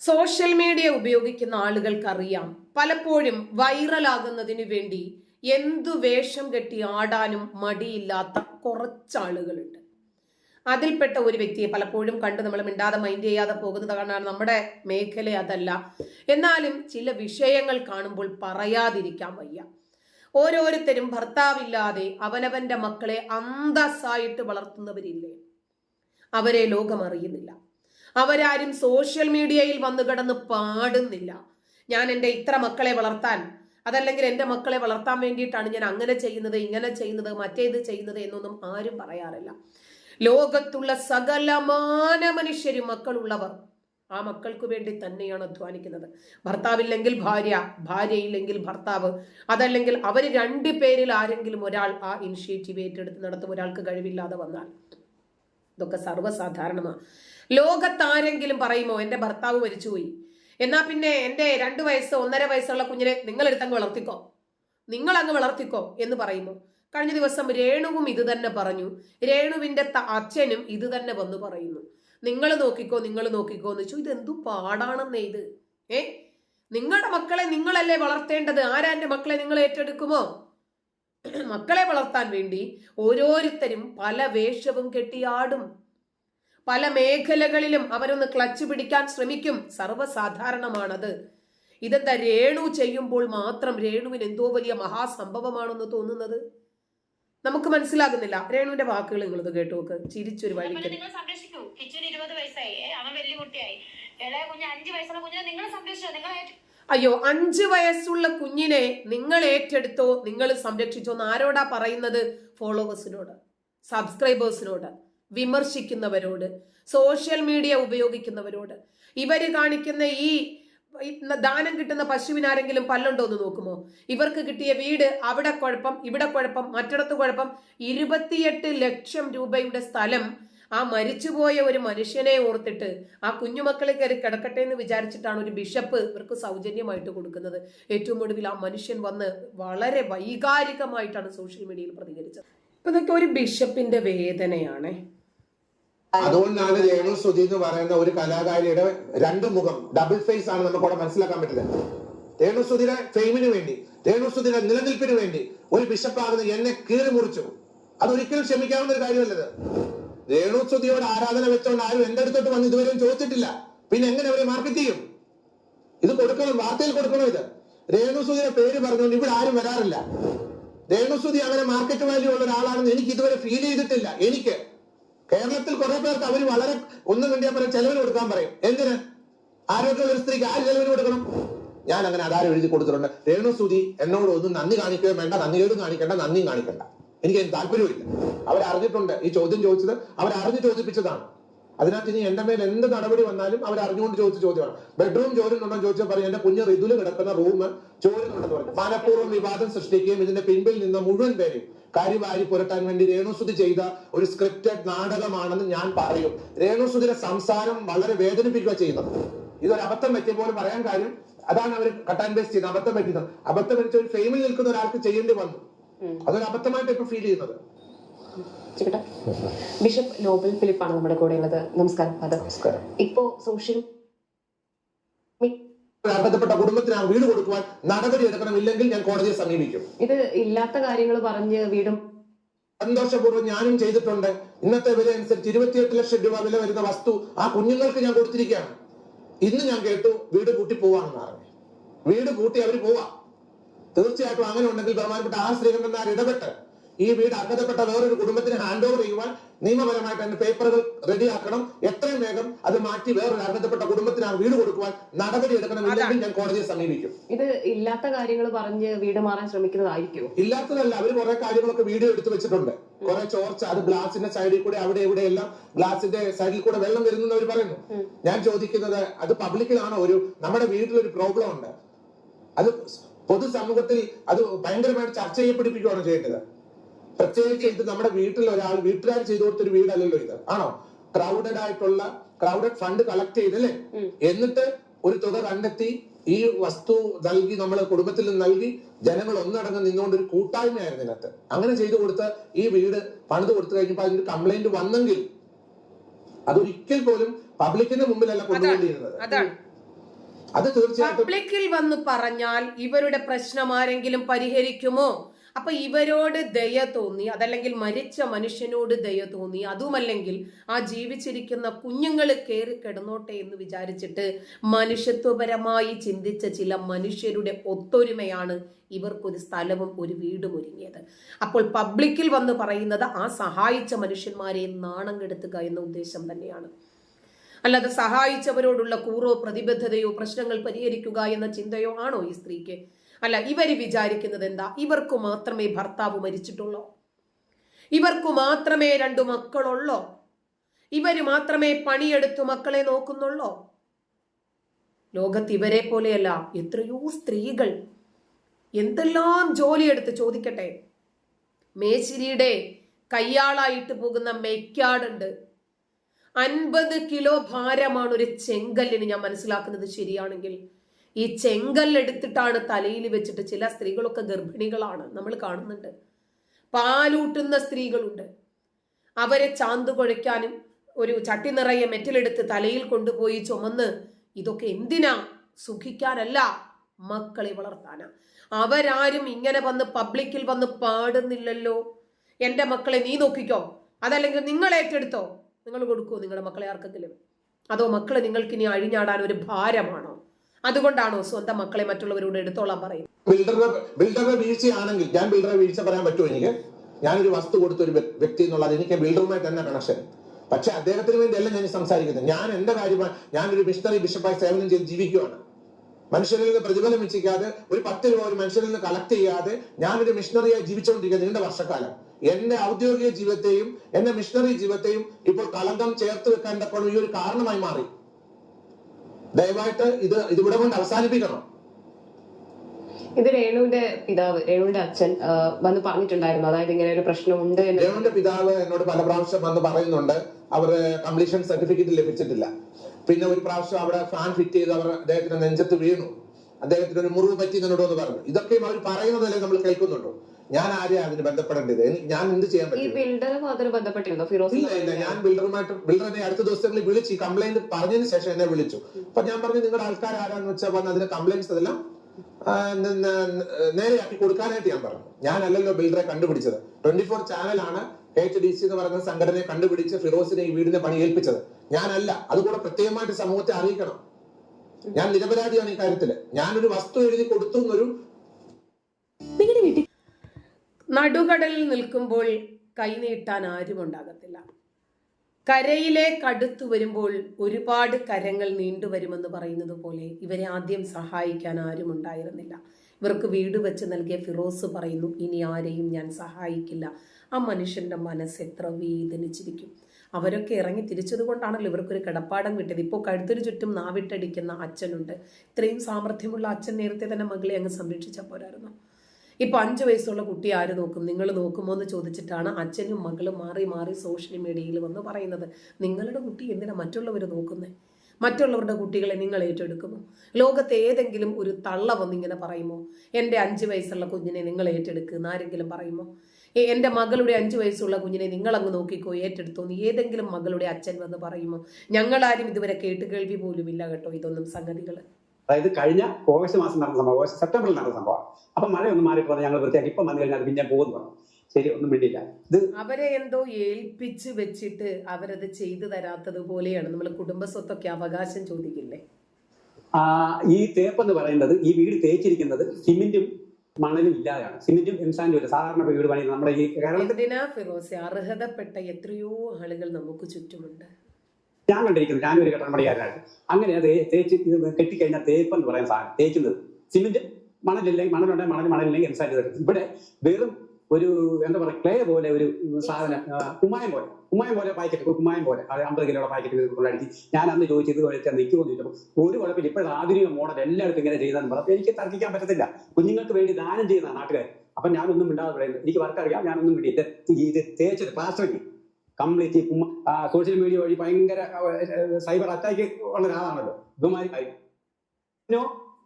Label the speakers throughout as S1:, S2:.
S1: Social media ഉപയോഗിക്കുന്ന ആളുകൾക്കറിയാം. പലപ്പോഴും വൈറലാകുന്നതിനു വേണ്ടി എന്തു വേഷം കെട്ടി ആടാനും മടിയില്ലാത്ത കുറച്ചാളുകളുണ്ട് അതിൽപ്പെട്ട ഒരു വ്യക്തിയെ പലപ്പോഴും കണ്ട് നമ്മൾ മിണ്ടാതെ മൈൻഡ് ചെയ്യാതെ പോകുന്നത് കാരണമാണ് നമ്മുടെ മേഖല അതല്ല. എന്നാലും ചില വിഷയങ്ങൾ കാണുമ്പോൾ പറയാതിരിക്കാൻ വയ്യ. ഓരോരുത്തരും ഭർത്താവില്ലാതെ അവനവന്റെ മക്കളെ അന്തസ്സായിട്ട് വളർത്തുന്നവരില്ലേ? അവരെ ലോകം അറിയുന്നില്ല. അവരാരും സോഷ്യൽ മീഡിയയിൽ വന്നു കിടന്ന് പാടുന്നില്ല. ഞാൻ എന്റെ ഇത്ര മക്കളെ വളർത്താൻ അതല്ലെങ്കിൽ എന്റെ മക്കളെ വളർത്താൻ വേണ്ടിയിട്ടാണ് ഞാൻ അങ്ങനെ ചെയ്യുന്നത് ഇങ്ങനെ ചെയ്യുന്നത് മറ്റേത് ചെയ്യുന്നത് എന്നൊന്നും ആരും പറയാറില്ല. ലോകത്തുള്ള സകലമാന മനുഷ്യരും മക്കളുള്ളവർ ആ മക്കൾക്ക് വേണ്ടി തന്നെയാണ് അധ്വാനിക്കുന്നത്. ഭർത്താവില്ലെങ്കിൽ ഭാര്യ ഭാര്യയില്ലെങ്കിൽ ഭർത്താവ് അതല്ലെങ്കിൽ അവർ രണ്ടു പേരിൽ ആരെങ്കിലും ഒരാൾ ആ ഇനിഷ്യേറ്റീവ് ഏറ്റെടുത്ത് നടത്തും. ഒരാൾക്ക് കഴിവില്ലാതെ വന്നാൽ. ഇതൊക്കെ സർവസാധാരണമാണ്. ലോകത്താരെങ്കിലും പറയുമോ എന്റെ ഭർത്താവ് മരിച്ചുപോയി എന്നാ പിന്നെ എന്റെ രണ്ട് വയസ്സ് ഒന്നര വയസ്സുള്ള കുഞ്ഞിനെ നിങ്ങൾ എടുത്തങ്ങ് വളർത്തിക്കോ. നിങ്ങൾ അങ്ങ് വളർത്തിക്കോ എന്ന് പറയുമോ കഴിഞ്ഞ ദിവസം രേണുവും ഇത് തന്നെ പറഞ്ഞു. രേണുവിന്റെ അച്ഛനും ഇത് തന്നെ വന്ന് പറയുന്നു. നിങ്ങൾ നോക്കിക്കോ നിങ്ങൾ നോക്കിക്കോ എന്ന് വെച്ചു ഇതെന്തു പാടാണെന്നേ ഇത്? ഏ? നിങ്ങളുടെ മക്കളെ നിങ്ങളല്ലേ വളർത്തേണ്ടത്? ആരാ എന്റെ മക്കളെ നിങ്ങൾ ഏറ്റെടുക്കുമോ? മക്കളെ വളർത്താൻ വേണ്ടി ഓരോരുത്തരും പല വേഷവും കെട്ടിയാടും. പല മേഖലകളിലും അവരൊന്ന് ക്ലച്ച് പിടിക്കാൻ ശ്രമിക്കും. സർവസാധാരണമാണത്. ഇതെന്താ രേണു ചെയ്യുമ്പോൾ മാത്രം രേണുവിന് എന്തോ വലിയ മഹാസംഭവമാണെന്ന് തോന്നുന്നത്? നമുക്ക് മനസ്സിലാകുന്നില്ല. രേണുവിന്റെ വാക്കുകൾ നിങ്ങൾ ഇത് കേട്ടു നോക്ക്. ചിരിച്ചൊരു
S2: വഴി
S1: അയ്യോ അഞ്ചു വയസ്സുള്ള കുഞ്ഞിനെ നിങ്ങൾ ഏറ്റെടുത്തോ? നിങ്ങൾ സംരക്ഷിച്ചോ എന്ന് ആരോടാ പറയുന്നത്? ഫോളോവേഴ്സിനോട് സബ്സ്ക്രൈബേഴ്സിനോട് വിമർശിക്കുന്നവരോട് സോഷ്യൽ മീഡിയ ഉപയോഗിക്കുന്നവരോട്. ഇവർ കാണിക്കുന്ന ഈ ദാനം കിട്ടുന്ന പശുവിനാരെങ്കിലും പല്ലുണ്ടോ എന്ന് നോക്കുമോ? ഇവർക്ക് കിട്ടിയ വീട് അവിടെ കുഴപ്പം ഇവിടെ കുഴപ്പം മറ്റിടത്ത് കുഴപ്പം. ഇരുപത്തിയെട്ട് ലക്ഷം രൂപയുടെ സ്ഥലം ആ മരിച്ചുപോയ ഒരു മനുഷ്യനെ ഓർത്തിട്ട് ആ കുഞ്ഞുമക്കളെ കയറി കിടക്കട്ടെ എന്ന് വിചാരിച്ചിട്ടാണ് ഒരു ബിഷപ്പ് ഇവർക്ക് സൗജന്യമായിട്ട് കൊടുക്കുന്നത്. ഏറ്റവും ഒടുവിൽ ആ മനുഷ്യൻ വന്ന് വളരെ വൈകാരികമായിട്ടാണ് സോഷ്യൽ മീഡിയയിൽ പ്രതികരിച്ചത്. ഇപ്പൊ ഇതൊക്കെ ഒരു ബിഷപ്പിന്റെ വേദനയാണേ.
S3: അതുകൊണ്ടാണ് രേണു സുധി എന്ന് പറയുന്ന ഒരു കലാകാരിയുടെ രണ്ട് മുഖം. ഡബിൾ ഫേസ് ആണ് നമുക്ക് അവിടെ മനസ്സിലാക്കാൻ പറ്റില്ല. രേണു സുധിയുടെ ഫെയിമിന് വേണ്ടി രേണു സുധിയുടെ നിലനിൽപ്പിന് വേണ്ടി ഒരു ബിഷപ്പാകുന്ന എന്നെ കീറി മുറിച്ചു. അതൊരിക്കലും ക്ഷമിക്കാവുന്ന ഒരു കാര്യമല്ലത്. രേണു സുധിയോട് ആരാധന വെച്ചോണ്ട് ആരും എന്റെ അടുത്തോട്ട് വന്ന് ഇതുവരെയും ചോദിച്ചിട്ടില്ല. പിന്നെ എങ്ങനെ അവരെ മാർക്കറ്റ് ചെയ്യും? ഇത് കൊടുക്കണം വാർത്തയിൽ കൊടുക്കണം ഇത്? രേണു സുധിയുടെ പേര് പറഞ്ഞുകൊണ്ട് ഇവിടെ ആരും വരാറില്ല. രേണു സുധി അങ്ങനെ മാർക്കറ്റ് വാല്യൂ ഉള്ള ഒരാളാണെന്ന് എനിക്ക് ഇതുവരെ ഫീൽ ചെയ്തിട്ടില്ല. എനിക്ക് കേരളത്തിൽ കുറെ പേർക്ക് അവർ വളരെ ഒന്നും വേണ്ടിയാ പറയും ചെലവിന് കൊടുക്കാൻ പറയും. എന്തിന്? ആരോഗ്യമുള്ള സ്ത്രീക്ക് ആര് ചെലവിന് കൊടുക്കണം? ഞാൻ അങ്ങനെ അതാരം എഴുതി കൊടുത്തിട്ടുണ്ട്. രേണു സുധി എന്നോട് ഒന്നും നന്ദി കാണിക്കുകയും വേണ്ട നന്ദിയോടും കാണിക്കേണ്ട നന്ദിയും കാണിക്കണ്ട. എനിക്ക് അതിന് താല്പര്യമില്ല അവർ അറിഞ്ഞിട്ടുണ്ട് ഈ ചോദ്യം ചോദിച്ചത്. അവർ അറിഞ്ഞു ചോദിപ്പിച്ചതാണ്. അതിനകത്ത് ഇനി എന്റെ മേൽ എന്ത് നടപടി വന്നാലും അവർ അറിഞ്ഞുകൊണ്ട് ചോദിച്ച ചോദ്യമാണ്. ബെഡ്റൂം ചോരുന്നുണ്ടോ ചോദിച്ചാൽ പറയും എന്റെ കുഞ്ഞ് റിതുൽ കിടക്കുന്ന റൂം ചോരുന്നുണ്ടെന്ന് പറഞ്ഞു മനഃപൂർവം വിവാദം സൃഷ്ടിക്കുകയും ഇതിന്റെ പിൻപിൽ നിന്ന് മുഴുവൻ പേരെയും കാര്യവാരി പുരട്ടാൻ വേണ്ടി രേണുസുതി ചെയ്ത ഒരു സ്ക്രിപ്റ്റഡ് നാടകമാണെന്ന് ഞാൻ പറയും. രേണുസുതിയുടെ സംസാരം വളരെ വേദനിപ്പിക്കുക ചെയ്യുന്നത് ഇതൊരു അബദ്ധം പറ്റിയ പോലെ പറയാൻ കാര്യം അതാണ് അവർ കട്ടാൻ ബേസ് ചെയ്ത് അബദ്ധം പറ്റിയത്. അബദ്ധം പറ്റിച്ച ഒരു ഫെയിമിൽ നിൽക്കുന്ന ഒരാൾക്ക് ചെയ്യേണ്ടി വന്നു. അതൊരു അബദ്ധമായിട്ട് ഇപ്പൊ ഫീൽ ചെയ്യുന്നത്.
S4: ബിഷപ്പ് നോബൽ ഫിലിപ്പാണ് നമ്മുടെ കൂടെ ഉള്ളത്. നമസ്കാരം
S3: നമസ്കാരം.
S4: ഇപ്പോ സോഷ്യൽ
S3: അർഹതപ്പെട്ട കുടുംബത്തിന് ആ വീട് കൊടുക്കുവാൻ നടപടി എടുക്കണം ഇല്ലെങ്കിൽ ഞാൻ കോടതിയെ സമീപിക്കും.
S4: ഇത് ഇല്ലാത്ത കാര്യങ്ങൾ പറഞ്ഞ് വീടും
S3: സന്തോഷപൂർവം ഞാനും ചെയ്തിട്ടുണ്ട്. ഇന്നത്തെ വില അനുസരിച്ച് ഇരുപത്തിയെട്ട് ലക്ഷം രൂപ വില വരുന്ന വസ്തു ആ കുഞ്ഞുങ്ങൾക്ക് ഞാൻ കൊടുത്തിരിക്കുകയാണ്. ഇന്ന് ഞാൻ കേട്ടു വീട് കൂട്ടി പോവാണെന്ന് പറഞ്ഞു. വീട് കൂട്ടി അവർ പോവാ. തീർച്ചയായിട്ടും അങ്ങനെ ഉണ്ടെങ്കിൽ ബഹുമാനപ്പെട്ട ആ ശ്രീകണ്ഠൻ ഇടപെട്ട് ഈ വീട് അർഹതപ്പെട്ട വേറൊരു കുടുംബത്തിന് ഹാൻഡ് ഓവർ ചെയ്യുവാൻ നിയമപരമായിട്ട് അതിന്റെ പേപ്പറുകൾ റെഡിയാക്കണം എത്രയും വേഗം അത് മാറ്റി വേറൊരു അർഹതപ്പെട്ട കുടുംബത്തിന് ആ വീട് കൊടുക്കുവാൻ നടപടി എടുക്കണം ഇല്ലെങ്കിൽ ഞാൻ കോടതിയെ സമീപിക്കും.
S4: ഇത് ഇല്ലാത്ത കാര്യങ്ങൾ പറഞ്ഞ് വീട് മാറാൻ ശ്രമിക്കുന്നതായിരിക്കും?
S3: ഇല്ലാത്തതല്ല അവർ കുറെ കാര്യങ്ങളൊക്കെ വീഡിയോ എടുത്തു വെച്ചിട്ടുണ്ട്. കുറെ ചോർച്ച അത് ഗ്ലാസിന്റെ സൈഡിൽ കൂടെ അവിടെ ഇവിടെ എല്ലാം ഗ്ലാസിന്റെ സൈഡിൽ കൂടെ വെള്ളം വരുന്നു അവർ പറയുന്നു. ഞാൻ ചോദിക്കുന്നത് അത് പബ്ലിക്കിലാണോ ഒരു നമ്മുടെ വീട്ടിലൊരു പ്രോബ്ലം ഉണ്ട്. അത് പൊതുസമൂഹത്തിൽ അത് ഭയങ്കരമായിട്ട് ചർച്ച ചെയ്യപ്പെടിപ്പിക്കുകയാണ് ചെയ്യേണ്ടത്. പ്രത്യേകിച്ച് ഇത് നമ്മുടെ വീട്ടിൽ ഒരാൾ വീട്ടുകാർ ചെയ്തു കൊടുത്തൊരു വീടല്ലല്ലോ ഇത്. ആണോ? ക്രൗഡഡ് ആയിട്ടുള്ള ക്രൗഡഡ് ഫണ്ട് കളക്ട് ചെയ്തല്ലേ? എന്നിട്ട് ഒരു തുക കണ്ടെത്തി ഈ വസ്തു നൽകി നമ്മൾ കുടുംബത്തിൽ നിന്ന് നൽകി ജനങ്ങൾ ഒന്നടങ്ങ് നിന്നുകൊണ്ട് ഒരു കൂട്ടായ്മയായിരുന്നു ഇതിനകത്ത്. അങ്ങനെ ചെയ്തു കൊടുത്ത് ഈ വീട് പണിത് കൊടുത്തു കഴിഞ്ഞപ്പോൾ അതിന്റെ കംപ്ലൈന്റ് വന്നെങ്കിൽ അതൊരിക്കൽ പോലും പബ്ലിക്കിന്റെ മുമ്പിലല്ല കൊണ്ടുകൊണ്ടിരുന്നത്
S1: അതാണ്.
S3: അത് തീർച്ചയായിട്ടും
S1: പബ്ലിക്കിൽ വന്ന് പറഞ്ഞാൽ ഇവരുടെ പ്രശ്നം ആരെങ്കിലും പരിഹരിക്കുമോ? അപ്പൊ ഇവരോട് ദയ തോന്നി അതല്ലെങ്കിൽ മരിച്ച മനുഷ്യനോട് ദയ തോന്നി അതുമല്ലെങ്കിൽ ആ ജീവിച്ചിരിക്കുന്ന കുഞ്ഞുങ്ങൾ കയറി കിടന്നോട്ടെ എന്ന് വിചാരിച്ചിട്ട് മനുഷ്യത്വപരമായി ചിന്തിച്ച ചില മനുഷ്യരുടെ ഒത്തൊരുമയാണ് ഇവർക്കൊരു സ്ഥലവും ഒരു വീടും ഒരുങ്ങിയത്. അപ്പോൾ പബ്ലിക്കിൽ വന്ന് പറയുന്നത് ആ സഹായിച്ച മനുഷ്യന്മാരെ നാണം കെടുത്തുക എന്ന ഉദ്ദേശം തന്നെയാണ്. അല്ലാതെ സഹായിച്ചവരോടുള്ള കൂറോ പ്രതിബദ്ധതയോ പ്രശ്നങ്ങൾ പരിഹരിക്കുക എന്ന ചിന്തയോ ആണോ ഈ സ്ത്രീക്ക്? അല്ല ഇവർ വിചാരിക്കുന്നത് എന്താ? ഇവർക്ക് മാത്രമേ ഭർത്താവ് മരിച്ചിട്ടുള്ളോ? ഇവർക്ക് മാത്രമേ രണ്ടു മക്കളുള്ളോ? ഇവർ മാത്രമേ പണിയെടുത്തു മക്കളെ നോക്കുന്നുള്ളോ? ലോകത്ത് ഇവരെ പോലെയല്ല എത്രയോ സ്ത്രീകൾ. എന്തെല്ലാം ജോലിയെടുത്ത് ചോദിക്കട്ടെ? മേശിരിയുടെ കയ്യാളായിട്ട് പോകുന്ന മെയ്ക്കാടുണ്ട്. അൻപത് കിലോ ഭാരമാണ് ഒരു ചെങ്കല്ലിന് ഞാൻ മനസ്സിലാക്കുന്നത് ശരിയാണെങ്കിൽ. ഈ ചെങ്കല്ലെടുത്തിട്ടാണ് തലയിൽ വെച്ചിട്ട് ചില സ്ത്രീകളൊക്കെ ഗർഭിണികളാണ് നമ്മൾ കാണുന്നുണ്ട്. പാലൂട്ടുന്ന സ്ത്രീകളുണ്ട്. അവരെ ചാന്ത് കുഴയ്ക്കാനും ഒരു ചട്ടി നിറയെ മെറ്റലെടുത്ത് തലയിൽ കൊണ്ടുപോയി ചുമന്ന് ഇതൊക്കെ എന്തിനാ? സുഖിക്കാനല്ല മക്കളെ വളർത്താനാ. അവരാരും ഇങ്ങനെ വന്ന് പബ്ലിക്കിൽ വന്ന് പാടുന്നില്ലല്ലോ. എന്റെ മക്കളെ നീ നോക്കിക്കോ. അതല്ലെങ്കിൽ നിങ്ങൾ ഏറ്റെടുത്തോ. നിങ്ങൾ കൊടുക്കുമോ നിങ്ങളുടെ മക്കളെ ആർക്കെങ്കിലും? അതോ മക്കളെ നിങ്ങൾക്ക് ഇനി അഴിഞ്ഞാടാൻ ഒരു ഭാരമാണോ? അതുകൊണ്ടാണോ സ്വന്തം മക്കളെ മറ്റുള്ളവരോട് എടുത്തോളാൻ പറയുന്നത്?
S3: ബിൽഡറുടെ ബിൽഡറുടെ വീഴ്ചയാണെങ്കിൽ ഞാൻ ബിൽഡറുടെ വീഴ്ച പറയാൻ പറ്റുമോ എനിക്ക്? ഞാനൊരു വസ്തു കൊടുത്ത ഒരു വ്യക്തി എന്നുള്ളത് എനിക്ക് ബിൽഡറുമായി തന്നെ കണക്ഷൻ പക്ഷെ അദ്ദേഹത്തിന് വേണ്ടിയല്ല ഞാൻ സംസാരിക്കുന്നത്. ഞാൻ എന്റെ കാര്യമായി ഞാനൊരു മിഷണറി ബിഷപ്പായി സേവനം ചെയ്ത് ജീവിക്കുകയാണ്. മനുഷ്യരിൽ നിന്ന് പ്രതിഫലം വെച്ചിക്കാതെ ഒരു പത്ത് രൂപ ഒരു മനുഷ്യരിൽ നിന്ന് കളക്ട് ചെയ്യാതെ ഞാനൊരു മിഷണറിയായി ജീവിച്ചുകൊണ്ടിരിക്കുന്നത് നീണ്ട വർഷക്കാലം. എന്റെ ഔദ്യോഗിക ജീവിതത്തെയും എന്റെ മിഷണറി ജീവിതത്തെയും ഇപ്പോൾ കളങ്കം ചേർത്ത് വെക്കാൻ ഈ ഒരു കാരണമായി മാറി. ദയവായിട്ട് ഇത് ഇതിവിടെ കൊണ്ട് അവസാനിപ്പിക്കണം.
S4: ഇത് രേണുവിന്റെ പിതാവ് രേണുവിന്റെ അച്ഛൻ വന്ന് പറഞ്ഞിട്ടുണ്ടായിരുന്നു. അതായത് ഇങ്ങനെ ഒരു പ്രശ്നമുണ്ട്
S3: രേണുവിന്റെ പിതാവ് എന്നോട് പല പ്രാവശ്യം വന്ന് പറയുന്നുണ്ട്. അവർ കംപ്ലീഷൻ സർട്ടിഫിക്കറ്റ് ലഭിച്ചിട്ടില്ല. പിന്നെ ഒരു പ്രാവശ്യം അവിടെ ഫാൻ ഫിറ്റ് ചെയ്ത് അവർ അദ്ദേഹത്തിന്റെ നെഞ്ചത്ത് വീണു. അദ്ദേഹത്തിന് ഒരു മുറിവ് പറ്റി എന്നോട് എന്ന് പറഞ്ഞു. ഇതൊക്കെയും അവർ പറയുന്നതല്ലേ നമ്മൾ കേൾക്കുന്നുണ്ടോ? ഞാൻ ആരെയാ അതിന് ബന്ധപ്പെടേണ്ടത്? ഞാൻ എന്ത് ചെയ്യാൻ
S4: ഈ
S3: പറ്റും? ഞാൻ ബിൽഡറുമായിട്ട് ബിൽഡറിനെ അടുത്ത ദിവസങ്ങളിൽ വിളിച്ച് ഈ കംപ്ലൈന്റ് പറഞ്ഞതിന് ശേഷം എന്നെ വിളിച്ചു. അപ്പൊ ഞാൻ പറഞ്ഞു നിങ്ങളുടെ ആൾക്കാർ ആരാന്ന് വെച്ചാൽ വന്ന് അതിന്റെ കംപ്ലൈന്റ്സ് അതെല്ലാം നേരെയാക്കി കൊടുക്കാനായിട്ട് ഞാൻ പറഞ്ഞു. ഞാനല്ലല്ലോ ബിൽഡറെ കണ്ടുപിടിച്ചത്. ട്വന്റി ഫോർ ചാനലാണ് എച്ച് ഡി സി എന്ന് പറയുന്ന സംഘടനയെ കണ്ടുപിടിച്ച് ഫിറോസിനെ ഈ വീടിന്റെ പണി ഏൽപ്പിച്ചത്. ഞാനല്ല അതുകൂടെ പ്രത്യേകമായിട്ട് സമൂഹത്തെ അറിയിക്കണം. ഞാൻ നിരപരാധിയാണ് ഈ കാര്യത്തിൽ. ഞാനൊരു വസ്തു എഴുതി കൊടുത്തു എന്നൊരു
S1: നടുകടലിൽ നിൽക്കുമ്പോൾ കൈനീട്ടാൻ ആരും ഉണ്ടാകത്തില്ല. കരയിലെ കടുത്തു വരുമ്പോൾ ഒരുപാട് കരങ്ങൾ നീണ്ടുവരുമെന്ന് പറയുന്നത് പോലെ ഇവരെ ആദ്യം സഹായിക്കാൻ ആരും ഉണ്ടായിരുന്നില്ല. ഇവർക്ക് വീട് വെച്ച് നൽകിയ ഫിറോസ് പറയുന്നു ഇനി ആരെയും ഞാൻ സഹായിക്കില്ല. ആ മനുഷ്യന്റെ മനസ്സ് എത്ര വേദനിച്ചിരിക്കും. അവരൊക്കെ ഇറങ്ങി തിരിച്ചത് കൊണ്ടാണല്ലോ ഇവർക്കൊരു കിടപ്പാടം കിട്ടിയത്. ഇപ്പോൾ കഴുത്തിന് ചുറ്റും നാവിട്ടടിക്കുന്ന അച്ഛനുണ്ട്. ഇത്രയും സാമർഥ്യമുള്ള അച്ഛൻ നേരത്തെ തന്നെ മകളെ അങ്ങ് സംരക്ഷിച്ച പോരായിരുന്നു? ഇപ്പൊ അഞ്ച് വയസ്സുള്ള കുട്ടി ആര് നോക്കും? നിങ്ങൾ നോക്കുമോ എന്ന് ചോദിച്ചിട്ടാണ് അച്ഛനും മകളും മാറി മാറി സോഷ്യൽ മീഡിയയിൽ വന്ന് പറയുന്നത്. നിങ്ങളുടെ കുട്ടി എന്തിനാ മറ്റുള്ളവർ നോക്കുന്നത് മറ്റുള്ളവരുടെ കുട്ടികളെ നിങ്ങൾ ഏറ്റെടുക്കുമോ? ലോകത്തെ ഏതെങ്കിലും ഒരു തള്ള വന്നിങ്ങനെ പറയുമോ? എന്റെ അഞ്ച് വയസ്സുള്ള കുഞ്ഞിനെ നിങ്ങൾ ഏറ്റെടുക്കുന്ന ആരെങ്കിലും പറയുമോ? എന്റെ മകളുടെ അഞ്ച് വയസ്സുള്ള കുഞ്ഞിനെ നിങ്ങളങ്ങ് നോക്കിക്കോ ഏറ്റെടുത്തോ എന്ന് ഏതെങ്കിലും മകളുടെ അച്ഛൻ വന്ന് പറയുമോ? ഞങ്ങളാരും ഇതുവരെ കേട്ട് കേൾവി പോലും ഇല്ല കേട്ടോ ഇതൊന്നും സംഗതികൾ
S5: അതായത് കഴിഞ്ഞ ഓഗസ്റ്റ് മാസം നടന്ന സംഭവം ഓഗസ്റ്റ് സെപ്റ്റംബറിൽ നടന്ന സംഭവം അപ്പൊ മഴ ഒന്ന് മാറിയിട്ട് വന്ന് ഞങ്ങൾ വൃത്തിയാക്കി. ഇപ്പം വന്നു കഴിഞ്ഞാൽ പിന്നെ പോകുന്നു. പറഞ്ഞു ശരി ഒന്നും വേണ്ടിയില്ല ഇത്
S1: അവരെ എന്തോ ഏൽപ്പിച്ച് വെച്ചിട്ട് അവരത് ചെയ്തു തരാത്തത് പോലെയാണ്. നമ്മൾ കുടുംബ സ്വത്തൊക്കെ അവകാശം ചോദിക്കില്ലേ?
S5: ആ, ഈ തേപ്പ് എന്ന് പറയുന്നത് ഈ വീട് തേച്ചിരിക്കുന്നത് സിമെന്റും മണലും ഇല്ലാതെയാണ്. സിമെന്റും എംസാൻഡും ഇല്ല സാധാരണ വീട് പണിയുന്നത് നമ്മുടെ ഈ കേരളത്തിൽ
S1: അർഹതപ്പെട്ട എത്രയോ ആളുകൾ നമുക്ക് ചുറ്റുമുണ്ട്.
S5: ഞാൻ കണ്ടിരിക്കുന്നത് ഞാനൊരു ഒരു പണിക്കാരനായിട്ട് അങ്ങനെ അത് തേച്ച് കെട്ടിക്കഴിഞ്ഞാൽ തേപ്പ് എന്ന് പറയുന്ന സാധനം തേക്കുന്നത്. സിമെന്റ് മണലില്ലെങ്കിൽ മണലുണ്ടെങ്കിൽ മണൽ മണലില്ലെങ്കിൽ എംസാൻഡ് തേക്കുന്നത് ഇവിടെ വെറും ഒരു എന്താ പറയുക ക്ലേ പോലെ ഒരു സാധനം കുമ്മായം പോലെ. കുമ്മായം പോലെ പാക്കറ്റ് കുമ്മായം പോലെ. അമ്പത് കിലോയുടെ പാക്കറ്റ് കൊണ്ടടിച്ച് ഞാൻ അന്ന് ചോദിച്ചത് വെച്ചാൽ നിൽക്കുമെന്ന് ചോദിച്ചപ്പോൾ ഒരു കുഴപ്പമില്ല. ഇപ്പോഴത്തെ ആധുനിക മോഡൽ എല്ലായിടത്തും ഇങ്ങനെ ചെയ്തെന്ന് പറഞ്ഞു. എനിക്ക് തർക്കിക്കാൻ പറ്റത്തില്ല. കുഞ്ഞുങ്ങൾക്ക് വേണ്ടി ദാനം ചെയ്യുന്ന നാട്ടുകാർ. അപ്പൊ ഞാനൊന്നും മിണ്ടാതെ പറയുന്നത് എനിക്ക് വർക്കറിയാം ഞാനൊന്നും മിണ്ടിയിട്ട് ഇത് തേച്ചത് പ്ലാസ്റ്റിക് കംപ്ലീറ്റ് സോഷ്യൽ മീഡിയ വഴി ഭയങ്കര സൈബർ അറ്റാക്ക് ഉള്ള ഒരാളാണല്ലോ ഇതുമാതിരി കാര്യം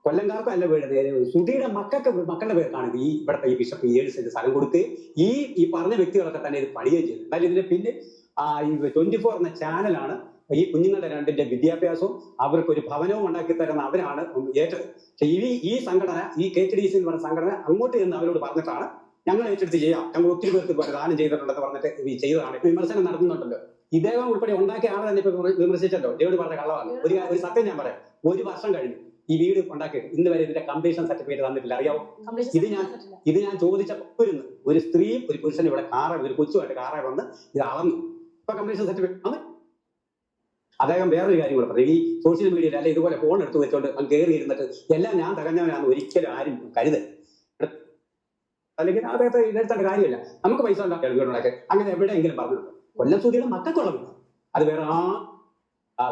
S5: കൊല്ലംകാർക്കും അല്ല വീട് സുധിയുടെ മക്കൾക്ക് മക്കളുടെ പേർക്കാണ് ഈ ഇവിടുത്തെ ഈ ബിഷപ്പ് ഏഴ് സെന്റ് സ്ഥലം കൊടുത്ത് ഈ ഈ പറഞ്ഞ വ്യക്തികളൊക്കെ തന്നെ ഇത് പണിയുകയും ചെയ്തു. എന്നാലും ഇതിന്റെ പിന്നെ ട്വന്റി ഫോർ എന്ന ചാനലാണ് ഈ കുഞ്ഞുങ്ങളുടെ രണ്ടിന്റെ വിദ്യാഭ്യാസവും അവർക്ക് ഒരു ഭവനവും ഉണ്ടാക്കി തരുന്ന അവരാണ് ഏറ്റത് ഈ ഈ സംഘടന ഈ കെ ടി ഡി സി എന്ന് പറഞ്ഞ സംഘടന അങ്ങോട്ട് ചെന്ന് അവരോട് പറഞ്ഞിട്ടാണ് ഞങ്ങൾ ഏറ്റെടുത്ത് ചെയ്യാം. ഞങ്ങൾ ഒത്തിരി പേർക്ക് ദാനം ചെയ്തിട്ടുണ്ടെന്ന് പറഞ്ഞിട്ട് ഈ ചെയ്തതാണ്. വിമർശനം നടത്തുന്നുണ്ടല്ലോ. ഇദ്ദേഹം ഉൾപ്പെടെ ഉണ്ടാക്കിയ ആളെ തന്നെ ഇപ്പൊ വിമർശിച്ചല്ലോ. ഇദ്ദേഹം പറഞ്ഞ കള്ളമാണ് ഒരു ഒരു സത്യം ഞാൻ പറയാം. ഒരു വർഷം കഴിഞ്ഞു ഈ വീട് ഉണ്ടാക്കി ഇന്ന് വരെ ഇതിന്റെ കംപ്ലീഷൻ സർട്ടിഫിക്കറ്റ് തന്നിട്ടില്ല. അറിയാവോ? ഇത് ഞാൻ ഇത് ഞാൻ ചോദിച്ചപ്പോൾ ഒരു ഒരു സ്ത്രീ ഒരു പുരുഷൻ ഇവിടെ കാറ ഒരു കൊച്ചുമായിട്ട് കാറ വന്ന് ഇത് അളന്നു. ഇപ്പൊ കംപ്ലീഷൻ സർട്ടിഫിക്കറ്റ് അന്ന് അദ്ദേഹം വേറൊരു കാര്യം കൂടെ പറയും. ഈ സോഷ്യൽ മീഡിയയിൽ അല്ലെ ഇതുപോലെ ഫോൺ എടുത്ത് വെച്ചോണ്ട് കയറി ഇരുന്നിട്ട് എല്ലാം ഞാൻ തകഞ്ഞവനാണ് ഒരിക്കലും ആരും കരുതൽ അല്ലെങ്കിൽ അദ്ദേഹത്തെ ഇതെടുത്തേണ്ട കാര്യമില്ല. നമുക്ക് പൈസ ഉണ്ടാക്കി. അങ്ങനെ എവിടെയെങ്കിലും പറഞ്ഞിട്ടുണ്ട് കൊല്ലം സുധിയുടെ മക്കൾക്കുള്ളത് അത് വേറെ ആ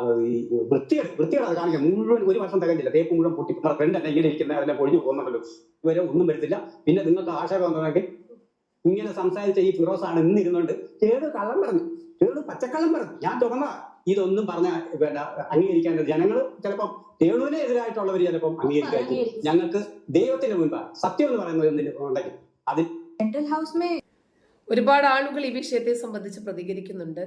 S5: വൃത്തിയുടെ വൃത്തികേട് വൃത്തികേട് അത് കാണിക്കാം. മുഴുവൻ ഒരു വർഷം തികഞ്ഞില്ല. തേപ്പ് മുഴുവൻ പൊട്ടി. ഫ്രണ്ട് തന്നെ ഇങ്ങനെ ഇരിക്കുന്ന അതെല്ലാം പൊഴിഞ്ഞു പോകുന്നുണ്ടല്ലോ. ഇവരെ ഒന്നും വരത്തില്ല. പിന്നെ നിങ്ങൾക്ക് ആശയം വന്നതെങ്കിൽ ഇങ്ങനെ സംസാരിച്ച ഈ ഫിറോസ് ആണ് ഇന്ന് ഇരുന്നുകൊണ്ട് ഏത് കള്ളം പറഞ്ഞു ഏത് പച്ചക്കള്ളം പറഞ്ഞു. ഞാൻ തുറന്ന. ഇതൊന്നും പറഞ്ഞ പിന്നെ അംഗീകരിക്കാൻ ജനങ്ങൾ ചിലപ്പം രേണുവിനെ എതിരായിട്ടുള്ളവർ ചിലപ്പം അംഗീകരിക്കാൻ ഞങ്ങൾക്ക് ദൈവത്തിന് മുൻപാ സത്യം എന്ന് പറയുന്നത് എന്തിന് ഉണ്ടെങ്കിൽ അതിൽ
S1: ഒരുപാട് ആളുകൾ ഈ വിഷയത്തെ സംബന്ധിച്ച് പ്രതികരിക്കുന്നുണ്ട്.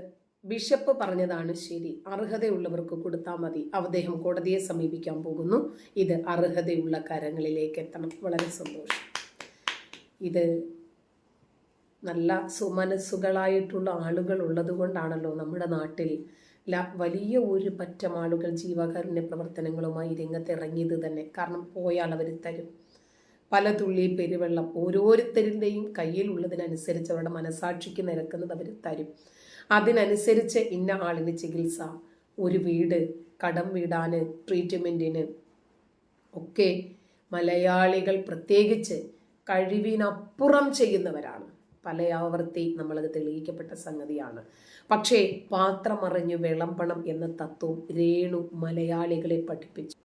S1: ബിഷപ്പ് പറഞ്ഞതാണ് ശരി അർഹതയുള്ളവർക്ക് കൊടുത്താൽ മതി. അദ്ദേഹം കോടതിയെ സമീപിക്കാൻ പോകുന്നു. ഇത് അർഹതയുള്ള കരങ്ങളിലേക്ക് എത്തണം. വളരെ സന്തോഷം. ഇത് നല്ല സുമനസ്സുകളായിട്ടുള്ള ആളുകൾ ഉള്ളതുകൊണ്ടാണല്ലോ നമ്മുടെ നാട്ടിൽ വലിയ ഒരു പറ്റം ആളുകൾ ജീവകാരുണ്യ പ്രവർത്തനങ്ങളുമായി രംഗത്തിറങ്ങിയത് തന്നെ. കാരണം പോയാൽ അവർ തരും. പല തുള്ളി പെരുവെള്ളം ഓരോരുത്തരുടെയും കയ്യിലുള്ളതിനനുസരിച്ച് അവരുടെ മനസാക്ഷിക്ക് നിരക്കുന്നത് അവർ തരും. അതിനനുസരിച്ച് ഇന്ന ആളിന് ചികിത്സ ഒരു വീട് കടം വീടാന് ട്രീറ്റ്മെന്റിന് ഒക്കെ മലയാളികൾ പ്രത്യേകിച്ച് കഴിവിനപ്പുറം ചെയ്യുന്നവരാണ്. പല ആവർത്തി നമ്മളത് തെളിയിക്കപ്പെട്ട സംഗതിയാണ്. പക്ഷേ പാത്രമറിഞ്ഞു വിളമ്പണം എന്ന തത്വം രേണു മലയാളികളെ പഠിപ്പിച്ചു.